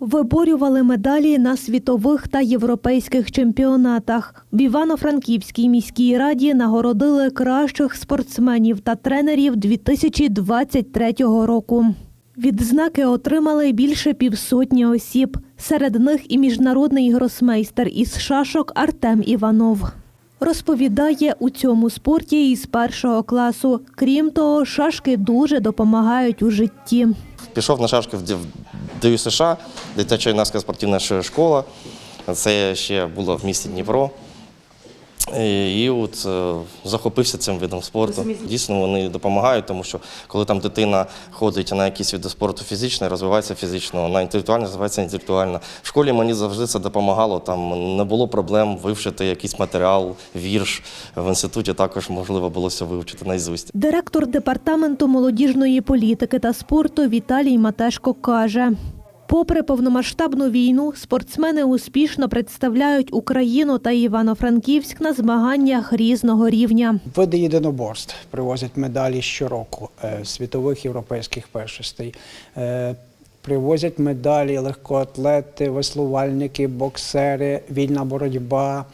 Виборювали медалі на світових та європейських чемпіонатах. В Івано-Франківській міській раді нагородили кращих спортсменів та тренерів 2023 року. Відзнаки отримали більше півсотні осіб. Серед них і міжнародний гросмейстер із шашок Артем Іванов. Розповідає, у цьому спорті із першого класу. Крім того, шашки дуже допомагають у житті. Пішов на шашки в Д- США, дитяча юнацька спортивна школа. Це ще було в місті Дніпро. І, і от е, захопився цим видом спорту. Дійсно, вони допомагають, тому що коли там дитина ходить на якісь види спорту фізичний, розвивається фізично, на інтелектуальний розвивається інтелектуально. В школі мені завжди це допомагало. Там не було проблем вивчити якийсь матеріал, вірш. В інституті також можливо було все вивчити наізусть. Директор департаменту молодіжної політики та спорту Віталій Матешко каже. Попри повномасштабну війну, спортсмени успішно представляють Україну та Івано-Франківськ на змаганнях різного рівня. Види єдиноборств привозять медалі щороку е, світових європейських першостей. Е, Привозять медалі легкоатлети, веслувальники, боксери, вільна боротьба,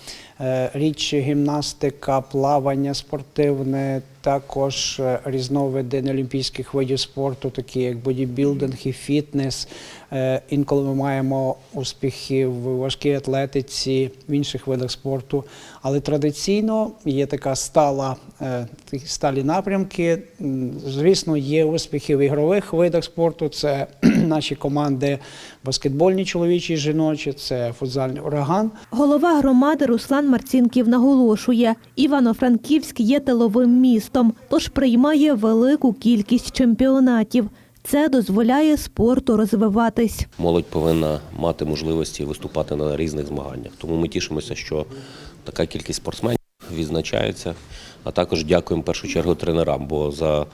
е, рідчі гімнастика, плавання спортивне, також е, різновиди неолімпійських видів спорту, такі як бодібілдинг і фітнес. Е, Інколи ми маємо успіхи в важкій атлетиці, в інших видах спорту. Але традиційно є така стала, сталі напрямки. Звісно, є успіхи в ігрових видах спорту. Це наші команди баскетбольні чоловічі жіночі, це футзальний ураган. Голова громади Руслан Марцінків наголошує, Івано-Франківськ є тиловим містом, тож приймає велику кількість чемпіонатів. Це дозволяє спорту розвиватись. Молодь повинна мати можливості виступати на різних змаганнях. Тому ми тішимося, що така кількість спортсменів відзначається. А також дякуємо першу чергу тренерам, бо за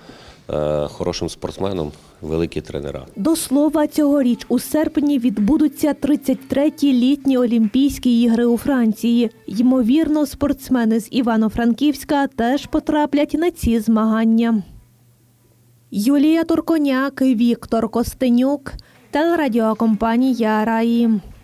хорошим спортсменом великі тренера. До слова, цьогоріч у серпні відбудуться 33-ті літні Олімпійські ігри у Франції. Ймовірно, спортсмени з Івано-Франківська теж потраплять на ці змагання. Юлія Турконяк, Віктор Костенюк, телерадіокомпанія Раї.